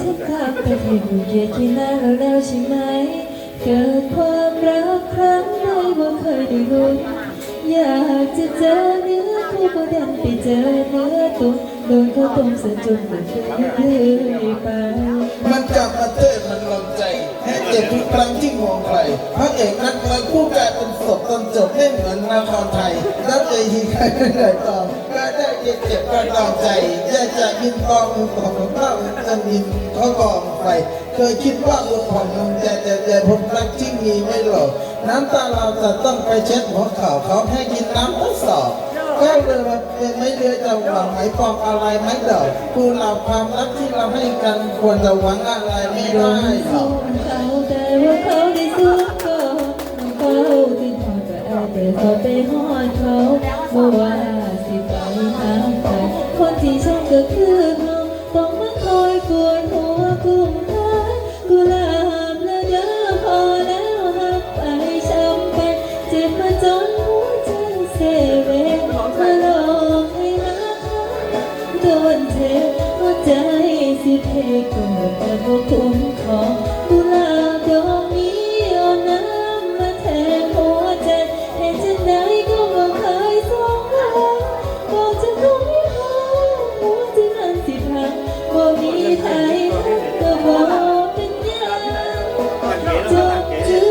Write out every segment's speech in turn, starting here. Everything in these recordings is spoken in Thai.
ฉันกลับไปที่ภูเก็ตที่นั่นแล้วแล้วใช่ไหม เกิดความรักครั้งใดว่าเคยได้รู้ อยากจะเจอเนื้อคู่ก็ดันไปเจอเนื้อตุ้โดนเขาต้มเสียจนเหมือนเคยคือไป มันกลับมาเต้นมันลงใจให้เจ็บทุกครั้งที่มองใครพระเอกนักมวยคู่กลายเป็นศพตอนจบไม่เหมือนละครไทย แล้วเจทีใครไม่ได้ตอก็ได้ เจ็บเจ็บก็ตองใจอยากจะยินกองมือของข้าจะยินเขากองไฟเคยคิดว่าลุงของมึงจะจะจะผมรักที่มีไม่หลอกน้ำตาเราจะต้องไปเช็ดหัวเข่าเขาให้กินน้ำทดสอบแก้วเรือมาเป็นไม่เรือจะหวังไหมปองอะไรไหมดอกกูเหล่าความรักที่เราให้กันควรจะหวังอะไรไม่ได้หรอกเขาแต่ว่าเขาได้สู้ก่อนเขาที่ทอดกับแอลแต่เขาไปหอดเขาเมื่อวาสิ ก็คือเขาต้องมาคอยกวนหัวกุมท้ายกุหลาบแล้วเด้อพอแล้วหักไปช้ำไปเจ็บมาจนหัวใจเสเวมาหลอกให้รักโดนเจ็บหัวใจสิเพกก็แต่บ่คุ้มของ มีใครทักก็บอกเป็นยังจบจื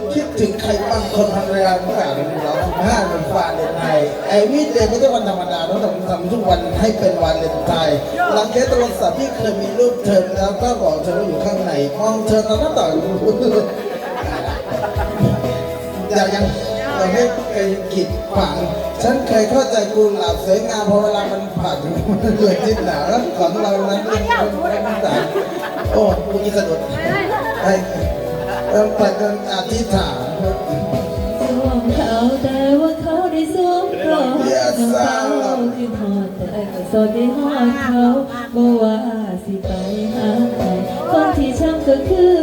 ดคิดถึงใครบางคนภรรยาเมื่อไหร่เราสิบห้าวันวาเลนไทน์ไอ้วิทย์เดย์ไม่ใช่วันธรรมดาต้องทำทุกวันให้เป็นวันเลนไทน์หลังเคสโทรศัพท์ที่เคยมีรูปเธอแล้วก็บอกเธอว่าอยู่ข้างในมองเธอตอนนั้นต่ออย่ายัง เราไม่เคยกีดขวางฉันเคยเข้าใจกุหลาบสวยงามพอเวลามันผ่านมันเกิดที่หนาวแล้วของเรานั้นเป็นคนไม่ต่างโอ้กูนี่สะดุดไอ้เริ่มเปิดเริ่มอธิษฐานสวมเขาแต่ว่าเขาได้สวมกรอบน้ำตาเราคือหอดแต่ก็สดได้หอดเขาบ่ว่าสิไปหาใครคนที่ช้ำก็คือ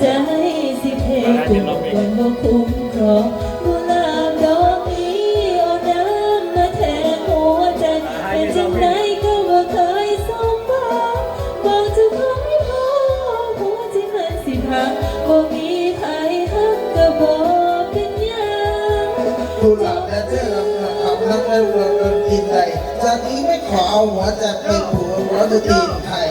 ใจสิเพกุมกันบ่คุ้มครองกุหลาบดอกนี้เอาน้ำมาแทนหัวใจเป็นจังไหนก็บ่เคยสมหวังบอกจะคงไม่พอหัวใจมันสิพังบ่มีใครหักก็บ่เป็นหยังกุหลาบและเจ้าคำนักเล่นเมืองดนตรีไทยจากนี้ไม่ขอเอาหัวจากเป็นผัวหัวดนตรีไทย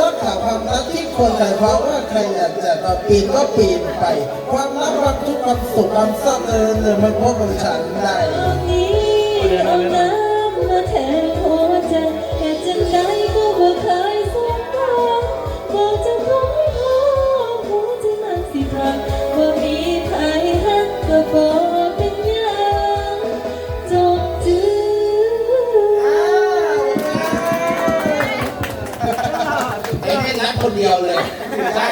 รักษาความรักที่คนไทยเพราะว่าใครอยากจะมาปีนก็ปีนไป ความรักความทุกข์ความสุขความเศร้าเจริญเลยมันพบกับฉันได้ คนเดียวเลยใช่